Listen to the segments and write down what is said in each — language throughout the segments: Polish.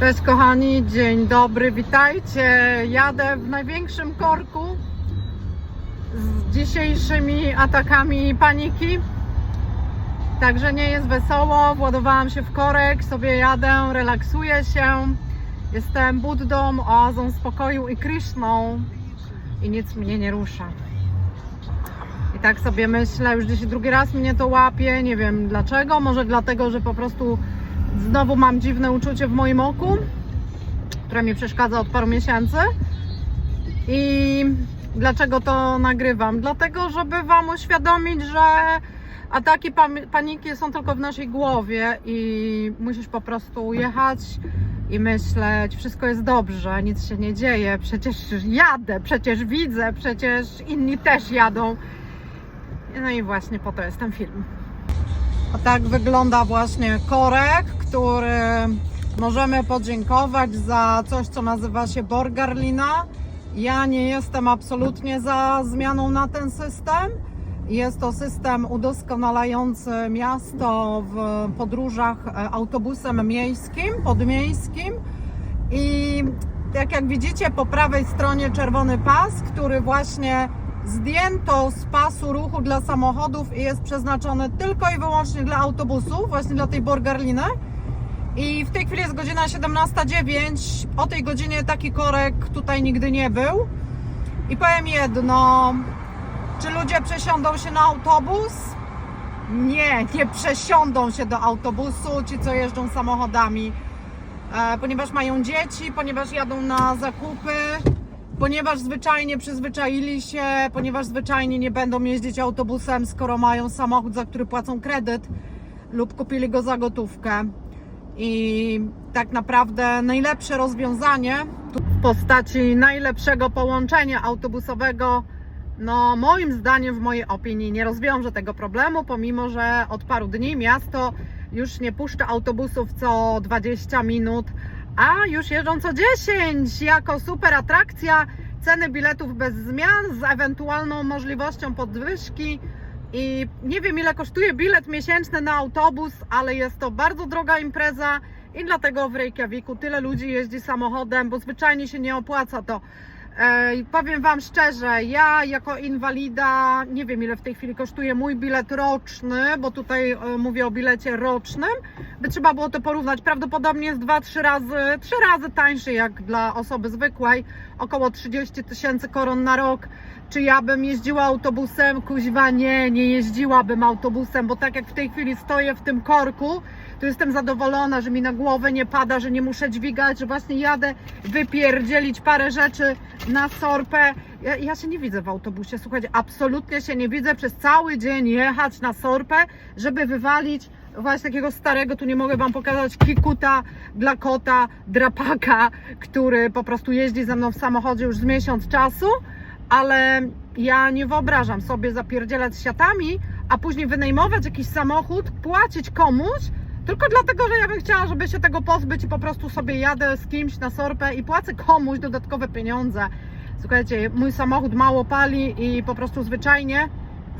Cześć kochani, dzień dobry, witajcie. Jadę w największym korku z dzisiejszymi atakami paniki. Także nie jest wesoło, władowałam się w korek, sobie jadę, relaksuję się. Jestem Buddą, oazą spokoju i Krishną i nic mnie nie rusza. I tak sobie myślę, już dzisiaj drugi raz mnie to łapie, nie wiem dlaczego, może dlatego, że po prostu znowu mam dziwne uczucie w moim oku, które mi przeszkadza od paru miesięcy. I dlaczego to nagrywam? Dlatego, żeby Wam uświadomić, że ataki paniki są tylko w naszej głowie i musisz po prostu jechać i myśleć, wszystko jest dobrze, nic się nie dzieje, przecież jadę, przecież widzę, przecież inni też jadą. No i właśnie po to jest ten film. A tak wygląda właśnie korek, który możemy podziękować za coś, co nazywa się Borgarlina. Ja nie jestem absolutnie za zmianą na ten system. Jest to system udoskonalający miasto w podróżach e, autobusem miejskim, podmiejskim. I tak jak widzicie po prawej stronie czerwony pas, który właśnie zdjęto z pasu ruchu dla samochodów i jest przeznaczony tylko i wyłącznie dla autobusów, właśnie dla tej Borgarliny. I w tej chwili jest godzina 17.09. O tej godzinie taki korek tutaj nigdy nie był. I powiem jedno, czy ludzie przesiądą się na autobus? Nie, nie przesiądą się do autobusu ci, co jeżdżą samochodami, e, ponieważ mają dzieci, ponieważ jadą na zakupy, ponieważ zwyczajnie przyzwyczaili się, ponieważ zwyczajnie nie będą jeździć autobusem, skoro mają samochód, za który płacą kredyt lub kupili go za gotówkę. I tak naprawdę najlepsze rozwiązanie w postaci najlepszego połączenia autobusowego, no moim zdaniem, w mojej opinii, nie rozwiąże tego problemu, pomimo że od paru dni miasto już nie puszcza autobusów co 20 minut, a już jeżdżą co 10 jako super atrakcja. Ceny biletów bez zmian z ewentualną możliwością podwyżki. I nie wiem ile kosztuje bilet miesięczny na autobus, ale jest to bardzo droga impreza i dlatego w Reykjaviku tyle ludzi jeździ samochodem, bo zwyczajnie się nie opłaca to. I powiem Wam szczerze, ja jako inwalida, nie wiem ile w tej chwili kosztuje mój bilet roczny, bo tutaj e, mówię o bilecie rocznym, by trzeba było to porównać. Prawdopodobnie jest 2-3 razy, 3 razy tańszy jak dla osoby zwykłej, około 30 tysięcy koron na rok. Czy ja bym jeździła autobusem? Kuźwa nie, nie jeździłabym autobusem, bo tak jak w tej chwili stoję w tym korku, to jestem zadowolona, że mi na głowę nie pada, że nie muszę dźwigać, że właśnie jadę wypierdzielić parę rzeczy na sorpę. Ja, ja się nie widzę w autobusie, słuchajcie, absolutnie się nie widzę przez cały dzień jechać na sorpę, żeby wywalić właśnie takiego starego, tu nie mogę Wam pokazać, kikuta dla kota, drapaka, który po prostu jeździ ze mną w samochodzie już z miesiąc czasu, ale ja nie wyobrażam sobie zapierdzielać siatami, a później wynajmować jakiś samochód, płacić komuś, tylko dlatego, że ja bym chciała, żeby się tego pozbyć i po prostu sobie jadę z kimś na sorpę i płacę komuś dodatkowe pieniądze. Słuchajcie, mój samochód mało pali i po prostu zwyczajnie,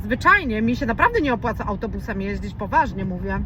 zwyczajnie mi się naprawdę nie opłaca autobusem jeździć, poważnie mówię.